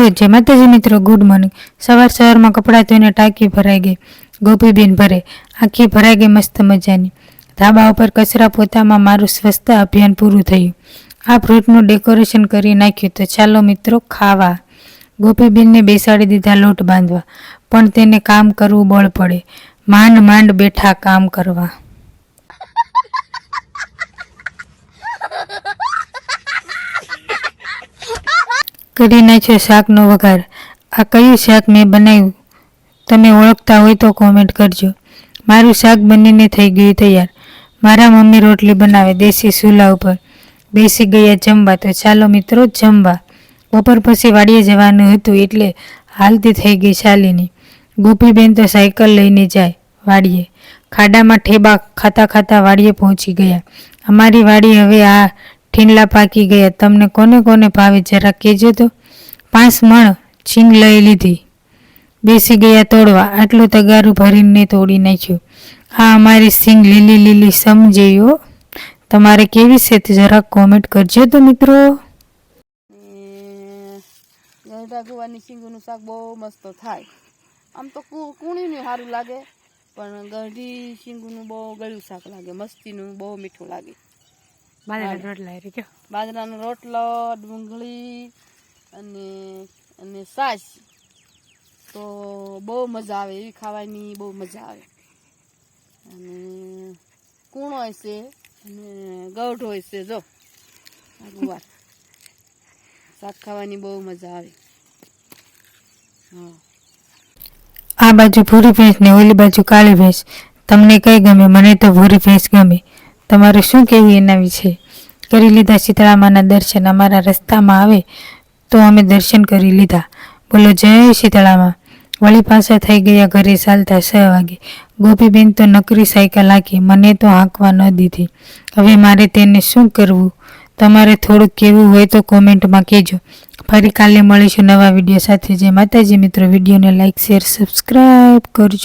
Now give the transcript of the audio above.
Hello જય માતાજી મિત્રો ગુડ મોર્નિંગ. સવાર સવારમાં કપડાં ધોઈને ટાંકી ભરાઈ ગઈ. ગોપીબેન ભરે. આખી ભરાઈ ગઈ મસ્ત મજાની. ધાબા ઉપર કચરા પોતામાં મારું સ્વચ્છતા અભિયાન પૂરું થયું. આ ફ્રૂટનું ડેકોરેશન કરી નાખ્યું તો ચાલો મિત્રો ખાવા. ગોપીબેનને બેસાડી દીધા લોટ બાંધવા. પણ તેને કામ કરવું બળ પડે. માંડ માંડ બેઠા કામ કરવા. કરી નાખ્યો શાકનો વઘાર. આ કયું શાક મેં બનાવ્યું? તમે ઓળખતા હોય તો કોમેન્ટ કરજો. મારું શાક બનીને થઈ ગયું તૈયાર. મારા મમ્મી રોટલી બનાવે દેશી ચૂલા ઉપર. બેસી ગયા જમવા. તો ચાલો મિત્રો, જમવા. બપોર પછી વાડીએ જવાનું હતું એટલે હાલતી થઈ ગઈ શાલીની ગોપીબેન તો સાયકલ લઈને જાય વાડીએ. ખાડામાં ઠેબા ખાતા ખાતા વાડીએ પહોંચી ગયા. અમારી વાડી હવે આ ઠીંડલા પાકી ગયા. તમને કોને કોને ભાવે જરા કહેજો તો પાંચ મણ છીંગ લઈ લીધી. બેસી ગયા તોડવા. આટલું તગારું ભરીને તોડી નાખ્યું. આ અમારી સિંગ લીલી લીલી સમજેયો તમારે કેવી છે તે જરાક કોમેન્ટ કરજો તો મિત્રો. ગરડા સિંગનું શાક બહુ મસ્ત થાય. આમ તો કૂણીનું સારું લાગે, પણ ગઢી સિંગનું બહુ ગળ્યું શાક લાગે. મસ્તીનું, બહુ મીઠું લાગે. બાજરાનો રોટલો ડુંગળી અને અને સાસ. તો બહુ મજા આવે એવી ખાવાની બહુ મજા આવે. અને કૂણ હોય છે અને ગૌઠ હોય છે જો. ગુવાર શાક ખાવાની બહુ મજા આવે. આ બાજુ ભૂરી ભેંસ ને ઓલી બાજુ કાળી ભેંસ. તમને કઈ ગમે? મને તો ભૂરી ભેંસ ગમે. તમારું શું કહેવું એના વિશે? કરી લીધા શીતળામાના દર્શન અમારા રસ્તામાં આવે તો અમે દર્શન કરી લીધા. બોલો, જય શીતળામાં. વળી પાછા થઈ ગયા ઘરે ચાલતા છ વાગે. ગોપીબેન તો નકરી સાયકલ હાકી, મને તો હાંકવા ન દીધી. હવે મારે તેને શું કરવું? તમારે થોડુંક કહેવું હોય તો કોમેન્ટમાં કહેજો. ફરી કાલે મળીશું નવા વીડિયો સાથે. જે માતાજી મિત્રો. વિડીયોને લાઈક, શેર સબસ્ક્રાઈબ કરજો.